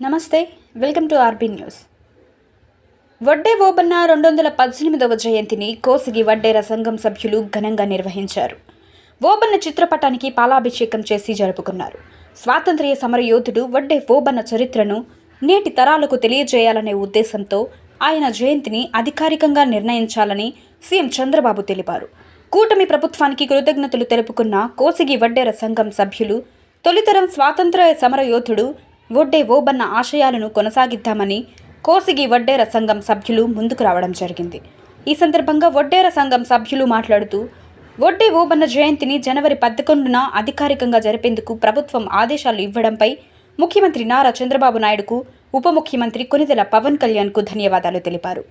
నమస్తే welcome to RB news. Vadde Obanna రెండు వందల పద్దెనిమిదవ జయంతిని కోసిగి వడ్డేర సంఘం సభ్యులు ఘనంగా నిర్వహించారు. ఓబన్న చిత్రపటానికి పాలాభిషేకం చేసి జరుపుకున్నారు. స్వాతంత్ర్య సమరయోధుడు వడ్డే ఓబన్న చరిత్రను నేటి తరాలకు తెలియజేయాలనే ఉద్దేశంతో ఆయన జయంతిని అధికారికంగా నిర్ణయించాలని సీఎం చంద్రబాబు తెలిపారు. కూటమి ప్రభుత్వానికి కృతజ్ఞతలు తెలుపుకున్న కోసిగి వడ్డేర సంఘం సభ్యులు తొలితరం స్వాతంత్ర్య సమరయోధుడు వడ్డే ఓబన్న ఆశయాలను కొనసాగిద్దామని కోసిగి వడ్డేర సంఘం సభ్యులు ముందుకు రావడం జరిగింది. ఈ సందర్భంగా వడ్డేర సంఘం సభ్యులు మాట్లాడుతూ వడ్డే ఓబన్న జయంతిని జనవరి పదకొండున అధికారికంగా జరిపేందుకు ప్రభుత్వం ఆదేశాలు ఇవ్వడంపై ముఖ్యమంత్రి నారా చంద్రబాబు నాయుడుకు ఉప ముఖ్యమంత్రి కొనిదెల పవన్ కళ్యాణ్కు ధన్యవాదాలు తెలిపారు.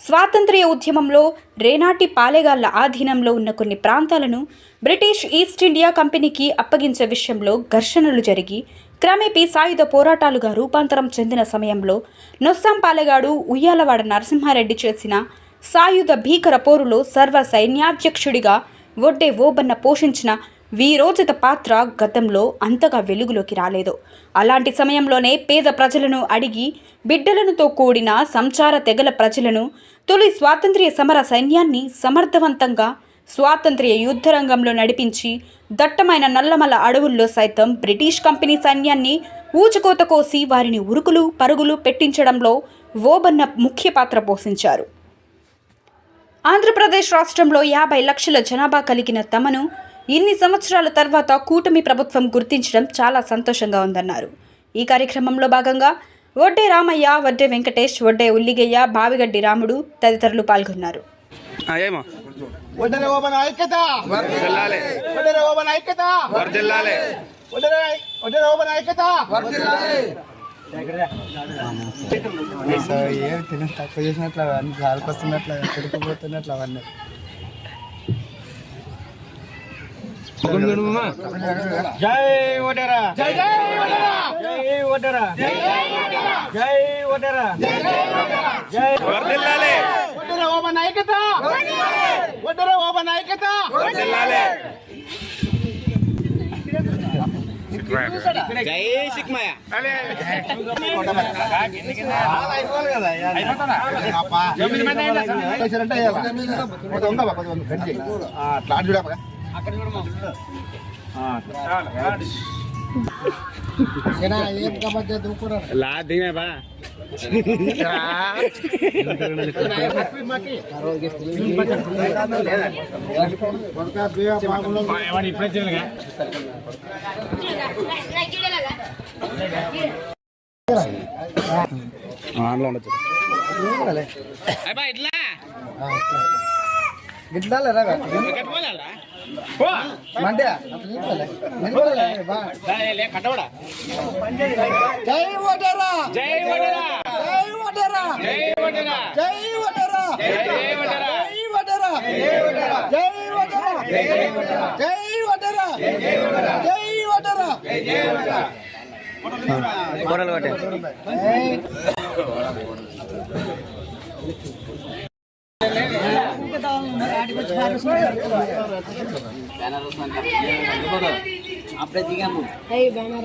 స్వాతంత్ర్య ఉద్యమంలో రేనాటి పాలెగాళ్ళ ఆధీనంలో ఉన్న కొన్ని ప్రాంతాలను బ్రిటిష్ ఈస్ట్ ఇండియా కంపెనీకి అప్పగించే విషయంలో ఘర్షణలు జరిగి క్రమేపీ సాయుధ పోరాటాలుగా రూపాంతరం చెందిన సమయంలో నొస్సాం పాలెగాడు ఉయ్యాలవాడ నరసింహారెడ్డి చేసిన సాయుధ భీకర పోరులో సర్వ సైన్యాధ్యక్షుడిగా ఒడ్డే ఓబన్న పోషించిన వీరోచిత పాత్ర గతంలో అంతగా వెలుగులోకి రాలేదు. అలాంటి సమయంలోనే పేద ప్రజలను అడిగి బిడ్డలనుతో కూడిన సంచార తెగల ప్రజలను తొలి స్వాతంత్ర్య సమర సైన్యాన్ని సమర్థవంతంగా స్వాతంత్ర్య యుద్ధరంగంలో నడిపించి దట్టమైన నల్లమల అడవుల్లో సైతం బ్రిటిష్ కంపెనీ సైన్యాన్ని ఊచుకోత కోసి వారిని ఉరుకులు పరుగులు పెట్టించడంలో ఓబన్న ముఖ్య పాత్ర పోషించారు. ఆంధ్రప్రదేశ్ రాష్ట్రంలో యాభై లక్షల జనాభా కలిగిన తమను ఇన్ని సంవత్సరాల తర్వాత కూటమి ప్రభుత్వం గుర్తించడం చాలా సంతోషంగా ఉందన్నారు. ఈ కార్యక్రమంలో భాగంగా వడ్డే రామయ్య వడ్డే వెంకటేష్ వడ్డే ఉల్లిగయ్య బావిగడ్డి రాముడు తదితరులు పాల్గొన్నారు. ఏమో. ఒడ్డర ఓబన ఐక్యత. వర్దిల్లాలి. ఒడ్డర ఓబన ఐక్యత. వర్దిల్లాలి. ఒడ్డర ఒడ్డర ఓబన ఐక్యత. ఏం తిన తక్కువ చేసినట్లు అవన్నీ కొడుకుపోతున్నట్లు అవన్నీ. జై ఒడ్డర. జై జై ఒడ్డర. జై ఒడ్డర. జై ఒడ్డర. జై వర్దిల్లాలి. ఒడ్డర ఓబన ఐక్యత ఒడ్డర ఓబన ఐక్యత వర్దిల్లాలి జై సిక్మయ ఏం కాబట్టి దూకురా లా దిమే బా ఆన్లో బా. కట్టవడా జై ఓటరా జై వడరా జై ఓటరా జై వడరా జై ఓటరా జై వడరా జై ఓటరా జై ఓటరా జై ఓటరా జై ఓటరా কোরাল বটে આપણે જીગામું કઈ બેનર